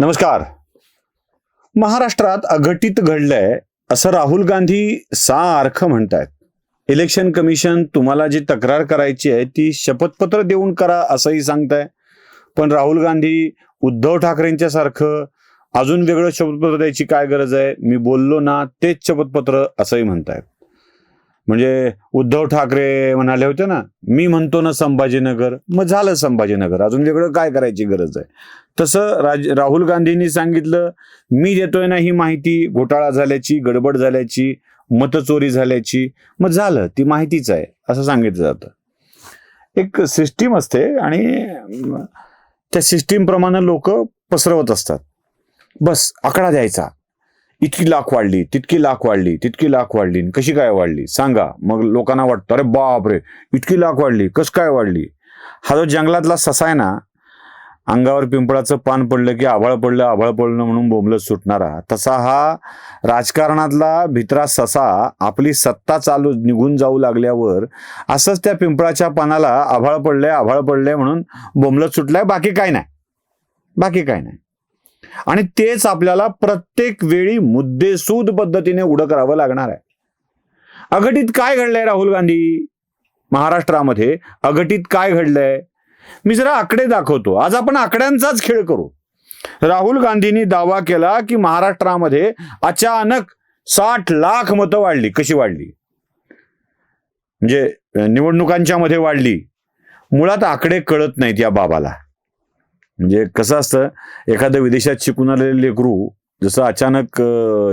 नमस्कार. महाराष्ट्रात अघटित घडलंय असं राहुल गांधी सारखं म्हणतायत. इलेक्शन कमिशन तुम्हाला जी तक्रार करायची आहे ती शपथपत्र देऊन करा असंही सांगताय. पण राहुल गांधी उद्धव ठाकरेंच्या सारखं अजून वेगळं शपथपत्र द्यायची काय गरज आहे? मी बोललो ना तेच शपथपत्र असंही म्हणतायत. म्हणजे उद्धव ठाकरे म्हणाले होते ना मी म्हणतो ना संभाजीनगर मग झालं संभाजीनगर. अजून वेगळं काय करायची गरज आहे? तसं राज राहुल गांधींनी सांगितलं मी देतोय ना ही माहिती घोटाळा झाल्याची गडबड झाल्याची मतचोरी झाल्याची मग झालं ती माहितीच आहे असं सांगितलं जातं. एक सिस्टीम असते आणि त्या सिस्टीमप्रमाणे लोक पसरवत असतात. बस आकडा द्यायचा. इतकी लाख वाढली तितकी लाख वाढली तितकी लाख वाढली. कशी काय वाढली? सांगा. मग लोकांना वाटतं अरे बाप रे इतकी लाख वाढली. कस काय वाढली? हा जो जंगलातला ससा आहे ना अंगावर पिंपळाचं पान पडलं की आभाळ पडलं आभाळ पडलं म्हणून बोंबलत सुटणारा तसा हा राजकारणातला भित्रा ससा आपली सत्ता चालू निघून जाऊ लागल्यावर असंच त्या पिंपळाच्या पानाला आभाळ पडलंय आभाळ पडलंय म्हणून बोंबलत सुटलाय. बाकी काय नाही. बाकी काय नाही. आणि तेच आपल्याला प्रत्येक वेळी मुद्देसूद पद्धतीने उडं करावं लागणार आहे. अघटित काय घडलंय राहुल गांधी? महाराष्ट्रामध्ये अघटित काय घडलंय? मी जरा आकडे दाखवतो. आज आपण आकड्यांचाच खेळ करू. राहुल गांधींनी दावा केला की महाराष्ट्रामध्ये अचानक साठ लाख मतं वाढली. कशी वाढली? म्हणजे निवडणुकांच्या मध्ये वाढली. मुळात आकडे कळत नाहीत या बाबाला. म्हणजे कसं असतं एखादं विदेशात शिकून आलेले लेकरू जसं अचानक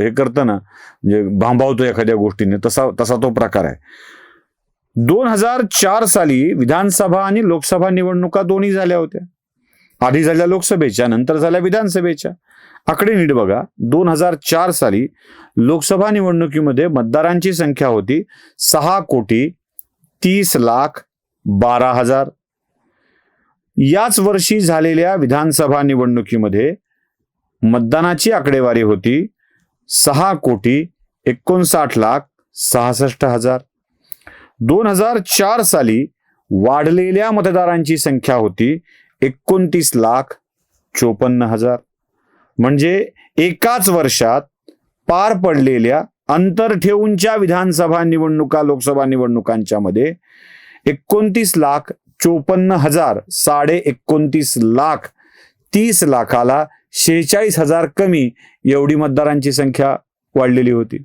हे करतं ना म्हणजे भांबावतो एखाद्या गोष्टीने तसा तसा तो प्रकार आहे. दोन हजार चार साली विधानसभा आणि लोकसभा निवडणुका दोन्ही झाल्या होत्या. आधी झाल्या लोकसभेच्या नंतर झाल्या विधानसभेच्या. आकडे नीट बघा दोन हजार चार साली लोकसभा निवडणुकीमध्ये मतदारांची संख्या होती सहा कोटी तीस लाख बारा हजार याच वर्षी झालेल्या विधानसभा निवडणुकीमध्ये मतदानाची आकडेवारी होती. सहा कोटी एकोणसाठ लाख सहासष्ट हजार. दोन हजार चार साली वाढलेल्या मतदारांची संख्या होती एकोणतीस लाख चोपन्न हजार. म्हणजे एकाच वर्षात पार पडलेल्या अंतर ठेवूनच्या विधानसभा निवडणुका लोकसभा निवडणुकांच्या मध्ये एकोणतीस लाख चोपन्न हजार साडे एकोणतीस लाख. तीस लाखाला शेहेचाळीस हजार कमी एवढी मतदारांची संख्या वाढलेली होती.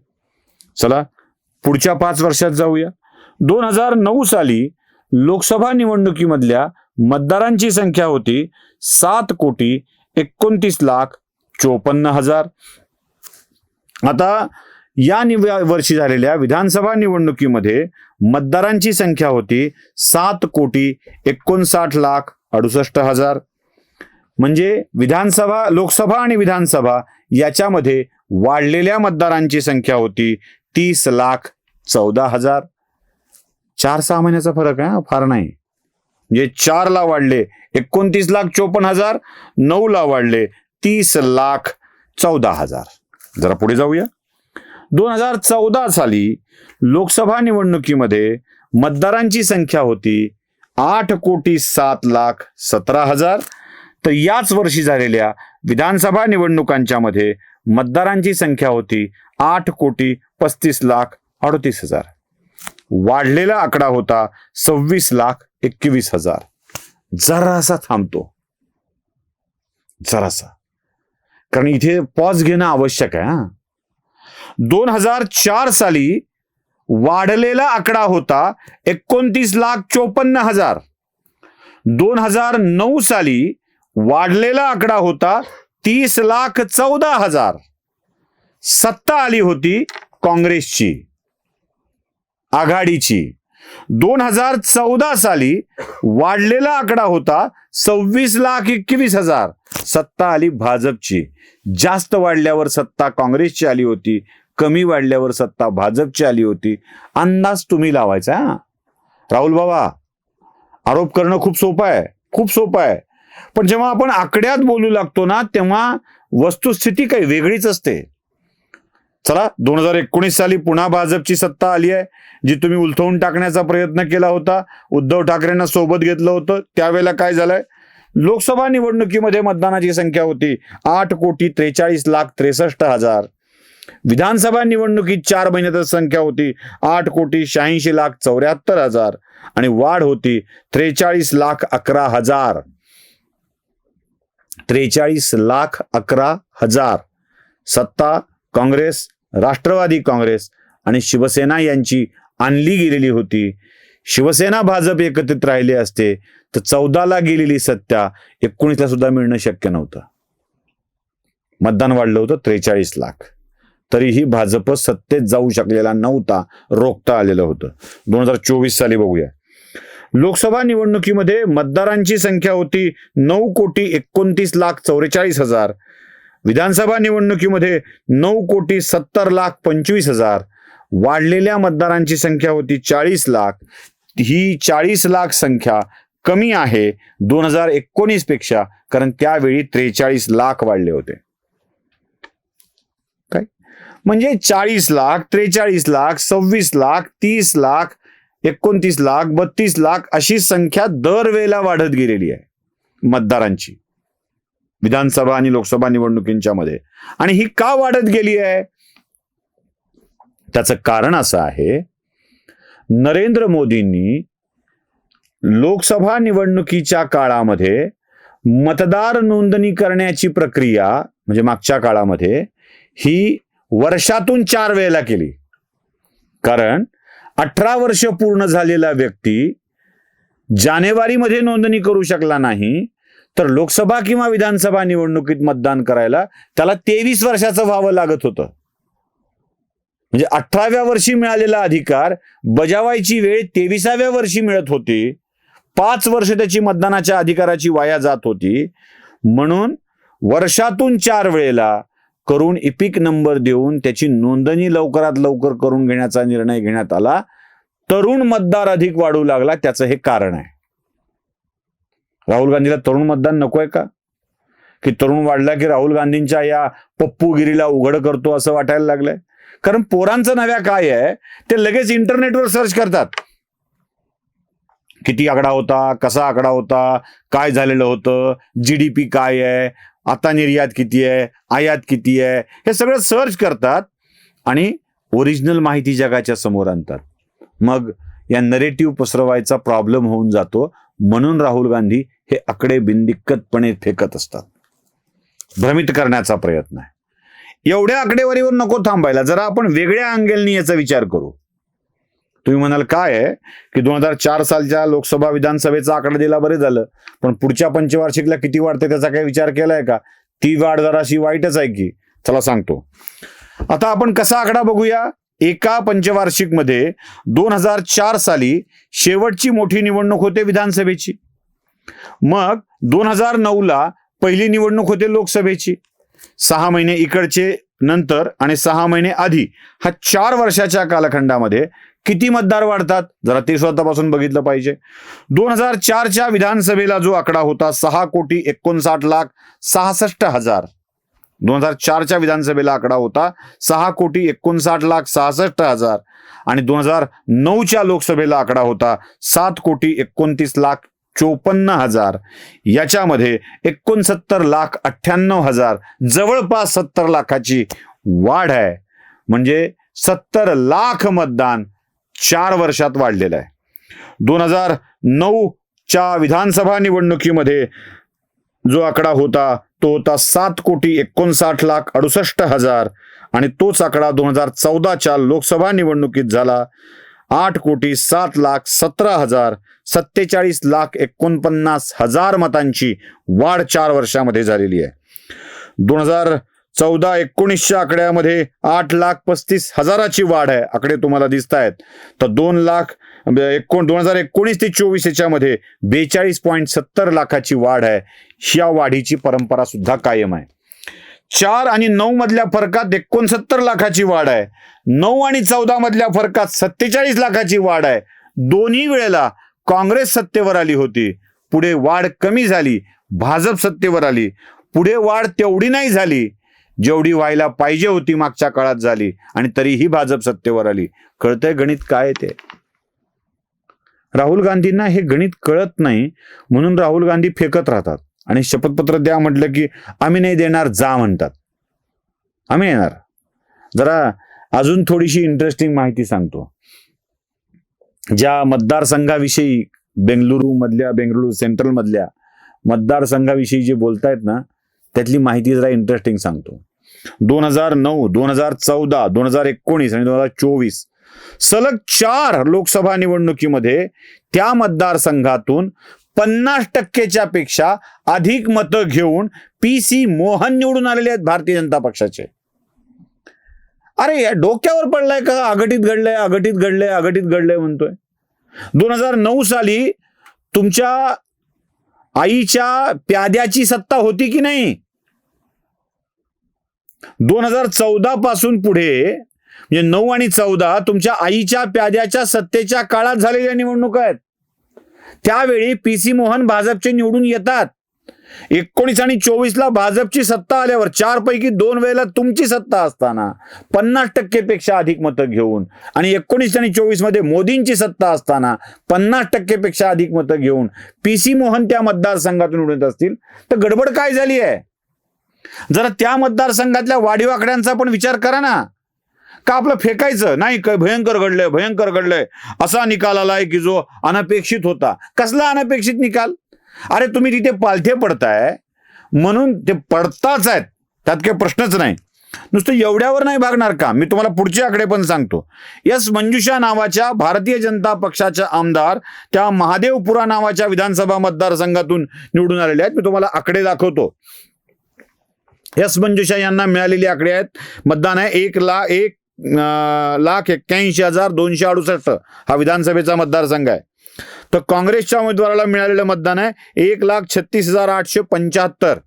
चला पुढच्या पाच वर्षात जाऊया. दोन हजार नऊ साली लोकसभा निवडणुकीमधल्या मतदारांची संख्या होती सात कोटी एकोणतीस लाख चोपन्न हजार. आता या निव वर्षी झालेल्या विधानसभा निवडणुकीमध्ये मतदारांची संख्या होती सात कोटी एकोणसाठ लाख अडुसष्ट हजार. म्हणजे विधानसभा लोकसभा आणि विधानसभा याच्यामध्ये वाढलेल्या मतदारांची संख्या होती तीस लाख चौदा हजार. चार सहा महिन्याचा फरक आहे फार नाही. म्हणजे चार ला वाढले एकोणतीस लाख चोपन्न हजार नऊ ला वाढले तीस लाख चौदा हजार. जरा पुढे जाऊया. दोन हजार चौदा साली लोकसभा निवडणुकीमध्ये मतदारांची संख्या होती आठ कोटी सात लाख सतरा हजार. तर याच वर्षी झालेल्या विधानसभा निवडणुकांच्या मध्ये मतदारांची संख्या होती आठ कोटी पस्तीस लाख अडतीस हजार. वाढलेला आकडा होता सव्वीस लाख एकवीस हजार. जरासा थांबतो. जरासा. कारण इथे पॉज घेणं आवश्यक आहे हा. दोन हजार चार साली वाढलेला आकडा होता एकोणतीस लाख चोपन्न हजार. दोन हजार नऊ साली वाढलेला आकडा होता तीस लाख चौदा हजार. सत्ता आली होती काँग्रेसची आघाडीची. दोन हजार चौदा साली वाढलेला आकडा होता सव्वीस लाख एकवीस हजार. सत्ता आली भाजपची. जास्त वाढल्यावर सत्ता काँग्रेसची आली होती कमी वाढल्यावर सत्ता भाजपची आली होती. अंदाज तुम्ही लावायचा हा? राहुल बाबा आरोप करणं खूप सोपं आहे खूप सोपं आहे. पण जेव्हा आपण आकड्यात बोलू लागतो ना तेव्हा वस्तुस्थिती काही वेगळीच असते. चला दोन हजार एकोणीस साली पुन्हा भाजपची सत्ता आली आहे जी तुम्ही उलथवून टाकण्याचा प्रयत्न केला होता. उद्धव ठाकरेंना सोबत घेतलं होतं. त्यावेळेला काय झालंय? लोकसभा निवडणुकीमध्ये मतदानाची संख्या होती आठ कोटी त्रेचाळीस लाख त्रेसष्ट हजार. विधानसभा निवडणुकीत चार महिन्यातच संख्या होती आठ कोटी शहाऐंशी लाख चौऱ्याहत्तर हजार आणि वाढ होती त्रेचाळीस लाख अकरा हजार. त्रेचाळीस लाख अकरा हजार. सत्ता काँग्रेस राष्ट्रवादी काँग्रेस आणि शिवसेना यांची आणली गेलेली होती. शिवसेना भाजप एकत्रित राहिले असते. तर चौदाला गेलेली सत्ता एकोणीसला सुद्धा मिळणं शक्य नव्हतं. मतदान वाढलं होतं त्रेचाळीस लाख. तरीही भाजप सत्तेत जाऊ शकलेला नव्हता रोखता आलेलं होतं. दोन हजार चोवीस साली बघूया. लोकसभा निवडणुकीमध्ये मतदारांची संख्या होती नऊ कोटी एकोणतीस लाख चौवेचाळीस हजार. विधानसभा निवडणुकीमध्ये नऊ कोटी सत्तर लाख पंचवीस हजार. वाढलेल्या मतदारांची संख्या होती चाळीस लाख. ही चाळीस लाख संख्या कमी आहे दोन हजार एकोणीसपेक्षा कारण त्यावेळी त्रेचाळीस लाख वाढले होते. काय? म्हणजे चाळीस लाख त्रेचाळीस लाख सव्वीस लाख तीस लाख एकोणतीस लाख बत्तीस लाख अशी संख्या दरवेळेला वाढत गेलेली आहे मतदारांची. विधानसभा आणि लोकसभा निवडणुकींच्या मध्ये. आणि ही का वाढत गेली आहे? त्याचं कारण असं आहे नरेंद्र मोदींनी लोकसभा निवडणुकीच्या काळामध्ये मतदार नोंदणी करण्याची प्रक्रिया म्हणजे मागच्या काळामध्ये ही वर्षातून चार वेळेला केली. कारण अठरा वर्ष पूर्ण झालेला व्यक्ती जानेवारीमध्ये नोंदणी करू शकला नाही तर लोकसभा किंवा विधानसभा निवडणुकीत मतदान करायला त्याला तेवीस वर्षाचं व्हावं लागत होतं. म्हणजे अठराव्या वर्षी मिळालेला अधिकार बजावायची वेळ तेविसाव्या वर्षी मिळत होती पाच वर्ष त्याची मतदानाच्या अधिकाराची वाया जात होती. म्हणून वर्षातून चार वेळेला करून इपिक नंबर देऊन त्याची नोंदणी लवकरात लवकर करून घेण्याचा निर्णय घेण्यात आला. तरुण मतदार अधिक वाढू लागला त्याचं हे कारण आहे. राहुल गांधीला तरुण मतदान नकोय का? की तरुण वाढला की राहुल गांधींच्या या पप्पूगिरीला उघड करतो असं वाटायला लागलंय? कारण पोरांचं नव्या काय आहे ते लगेच इंटरनेटवर सर्च करतात. किती आकडा होता कसा आकडा होता काय झालेलं होतं जीडीपी काय आहे आता निर्यात किती आहे आयात किती आहे हे सगळं सर्च करतात आणि ओरिजिनल माहिती जगाच्या समोर आणतात. मग या नरेटिव्ह पसरवायचा प्रॉब्लेम होऊन जातो. म्हणून राहुल गांधी हे आकडे बिनदिक्कतपणे फेकत असतात. भ्रमित करण्याचा प्रयत्न आहे. एवढ्या आकडेवारीवर नको थांबायला. जरा आपण वेगळ्या अँगलनी याचा विचार करू. तुम्ही म्हणाल काय आहे? की दोन हजार चार सालच्या लोकसभा विधानसभेचा आकडा दिला बरे झालं. पण पुढच्या पंचवार्षिकला किती वाढते त्याचा काही विचार केलाय का? ती वाढ जराशी वाईटच आहे की? चला सांगतो. आता आपण कसा आकडा बघूया? एका पंचवार्षिकमध्ये दोन हजार चार साली शेवटची मोठी निवडणूक होते विधानसभेची. मग दोन हजार नऊ ला पहिली निवडणूक होते लोकसभेची. सहा महिने इकडचे नंतर आणि सहा महिने आधी. हा चार वर्षाच्या कालखंडामध्ये किती मतदार वाढतात? जरा ते स्वतःपासून बघितलं पाहिजे. दोन हजार चारच्या विधानसभेला जो आकडा होता सहा कोटी एकोणसाठ लाख सहासष्ट हजार. दोन हजार चारच्या विधानसभेला आकडा होता सहा कोटी एकोणसाठ लाख सहासष्ट हजार. आणि दोन हजार नऊच्या लोकसभेला आकडा होता सात कोटी एकोणतीस लाख चोपन्न हजार. याच्यामध्ये एकोणसत्तर लाख अठ्ठ्याण्णव हजार जवळपास सत्तर लाखाची वाढ आहे. म्हणजे सत्तर लाख मतदान चार वर्षात वाढलेला आहे. दोन हजार नऊच्या विधानसभा निवडणुकीमध्ये जो आकडा होता तो होता सात कोटी एकोणसाठ लाख अडुसष्ट हजार आणि तोच आकडा दोन हजार चौदाच्या लोकसभा निवडणुकीत झाला. आठ कोटी सात लाख सतरा हजार सत्तेचाळीस लाख एकोणपन्नास हजार मतांची वाढ चार वर्षामध्ये झालेली आहे. दोन हजार चौदा एकोणीसच्या आकड्यामध्ये आठ लाख पस्तीस हजाराची वाढ आहे. आकडे तुम्हाला दिसत आहेत तर दोन लाख एकोण दोन हजार एकोणीस ते चोवीस याच्यामध्ये बेचाळीस पॉईंट सत्तर लाखाची वाढ आहे. ह्या वाढीची परंपरा सुद्धा कायम आहे. चार आणि नऊ मधल्या फरकात एकोणसत्तर लाखाची वाढ आहे. नऊ आणि चौदा मधल्या फरकात सत्तेचाळीस लाखाची वाढ आहे. दोन्ही वेळेला काँग्रेस सत्तेवर आली होती. पुढे वाढ कमी झाली. भाजप सत्तेवर आली. पुढे वाढ तेवढी नाही झाली. जेवढी व्हायला पाहिजे होती मागच्या काळात झाली आणि तरीही भाजप सत्तेवर आली. कळतंय गणित काय ते? राहुल गांधींना हे गणित कळत नाही म्हणून राहुल गांधी फेकत राहतात. आणि शपथपत्र द्या म्हटलं की आम्ही नाही देणार जा म्हणतात. आम्ही येणार. जरा अजून थोडीशी इंटरेस्टिंग माहिती सांगतो. ज्या मतदारसंघाविषयी बेंगलुरू मधल्या बेंगलुरू सेंट्रल मधल्या मतदारसंघाविषयी जे बोलतायत ना त्यातली माहिती जरा इंटरेस्टिंग सांगतो. दोन हजार नऊ दोन हजार चौदा दोन हजार एकोणीस आणि दोन हजार चोवीस सलग चार लोकसभा निवडणुकीमध्ये त्या मतदारसंघातून पन्नास टक्केच्या पेक्षा अधिक मतं घेऊन पी सी मोहन निवडून आलेले आहेत भारतीय जनता पक्षाचे. अरे या डोक्यावर पडलाय का? आघटित घडलंय आघटित घडलंय आघटित घडलंय म्हणतोय. दोन हजार नऊ साली तुमच्या आईच्या प्याद्याची सत्ता होती की नाही? दोन हजार चौदा पासून पुढे म्हणजे नऊ आणि चौदा तुमच्या आईच्या प्याद्याच्या सत्तेच्या काळात झालेल्या निवडणुका आहेत. त्यावेळी पी सी मोहन भाजपचे निवडून येतात. एकोणीस आणि चोवीसला भाजपची सत्ता आल्यावर चार पैकी दोन वेळेला तुमची सत्ता असताना पन्नास टक्केपेक्षा अधिक मतं घेऊन आणि एकोणीस आणि चोवीसमध्ये मोदींची सत्ता असताना पन्नास टक्केपेक्षा अधिक मतं घेऊन पी सी मोहन त्या मतदारसंघातून उडत असतील. तर गडबड काय झाली आहे? जरा त्या मतदारसंघातल्या वाढीव आकड्यांचा पण विचार करा ना. का आपलं फेकायचं? नाही भयंकर घडलंय भयंकर घडलंय. असा निकाल आलाय की जो अनपेक्षित होता. कसला अनपेक्षित निकाल? अरे तुम्ही तिथे पालथे पडताय. म्हणून ते पडताच आहेत. त्यात काही प्रश्नच नाही. नुसतं एवढ्यावर नाही भागणार का? मी तुम्हाला पुढचे आकडे पण सांगतो. यस मंजुषा नावाच्या भारतीय जनता पक्षाच्या आमदार त्या महादेवपुरा नावाच्या विधानसभा मतदारसंघातून निवडून आलेल्या आहेत. मी तुम्हाला आकडे दाखवतो. एस मंजुषा यांना मिळालेली आकडे आहेत. मतदान आहे एक लाख एक लाख एक्क्याऐंशी हजार दोनशे अडुसष्ट हा विधानसभेचा मतदारसंघ आहे. तर काँग्रेसच्या उमेदवाराला मिळालेलं मतदान आहे एक लाख छत्तीस हजार आठशे पंच्याहत्तर.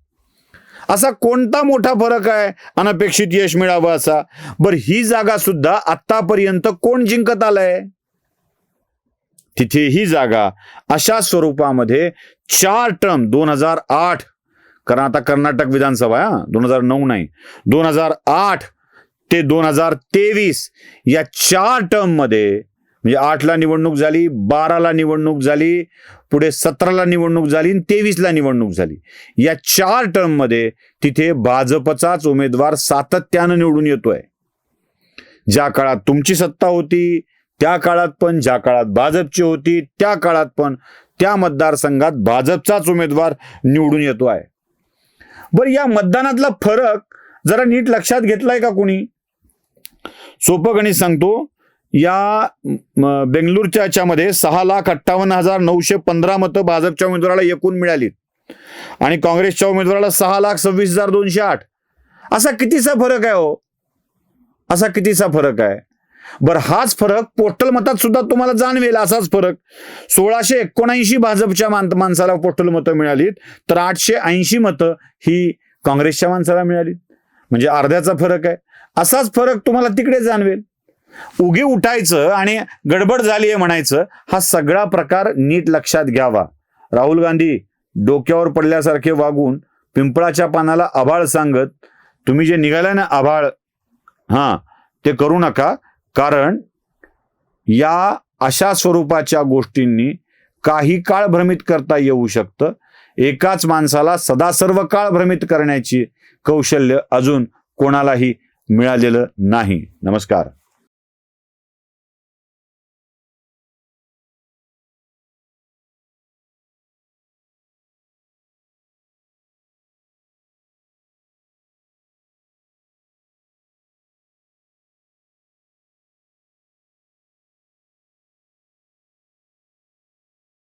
असा कोणता मोठा फरक आहे? अनपेक्षित यश मिळावं असा. बर ही जागा सुद्धा आतापर्यंत कोण जिंकत आलंय? तिथे ही जागा अशा स्वरूपामध्ये चार टर्म दोन हजार आठ कारण आता कर्नाटक विधानसभा हा दोन हजार नऊ नाही. दोन हजार आठ ते दोन हजार तेवीस या चार टर्ममध्ये म्हणजे आठला निवडणूक झाली बाराला निवडणूक झाली पुढे सतराला निवडणूक झाली आणि तेवीसला निवडणूक झाली. या चार टर्ममध्ये तिथे भाजपचाच उमेदवार सातत्यानं निवडून येतोय. ज्या काळात तुमची सत्ता होती त्या काळात पण ज्या काळात भाजपची होती त्या काळात पण त्या मतदारसंघात भाजपचाच उमेदवार निवडून येतो आहे बरं या मतदानातला फरक जरा नीट लक्षात घेतलाय का कोणी? सोपं गणित सांगतो. या म, बेंगलुरच्या याच्यामध्ये सहा लाख अठ्ठावन्न हजार नऊशे पंधरा मतं भाजपच्या उमेदवाराला एकूण मिळाली. आणि काँग्रेसच्या उमेदवाराला सहा लाख सव्वीस हजार दोनशे आठ. असा कितीसा फरक आहे हो? असा कितीसा फरक आहे? बरं हाच फरक पोस्टल मतात सुद्धा तुम्हाला जाणवेल असाच फरक. सोळाशे एकोणऐंशी भाजपच्या मान माणसाला पोस्टल मतं मिळालीत तर आठशे ऐंशी मतं ही काँग्रेसच्या माणसाला मिळाली म्हणजे अर्ध्याचा फरक आहे. असाच फरक तुम्हाला तिकडे जाणवेल. उगी उठायचं आणि गडबड झाली आहे म्हणायचं हा सगळा प्रकार नीट लक्षात घ्यावा. राहुल गांधी डोक्यावर पडल्यासारखे वागून पिंपळाच्या पानाला आभाळ सांगत तुम्ही जे निघालाय ना आभाळ हां ते करू नका कारण या अशा स्वरूपाच्या गोष्टींनी काही काळ भ्रमित करता येऊ शकतं. एकाच माणसाला सदा सर्व काळ भ्रमित करण्याची कौशल्य अजून कोणालाही मिळालेलं नाही. नमस्कार.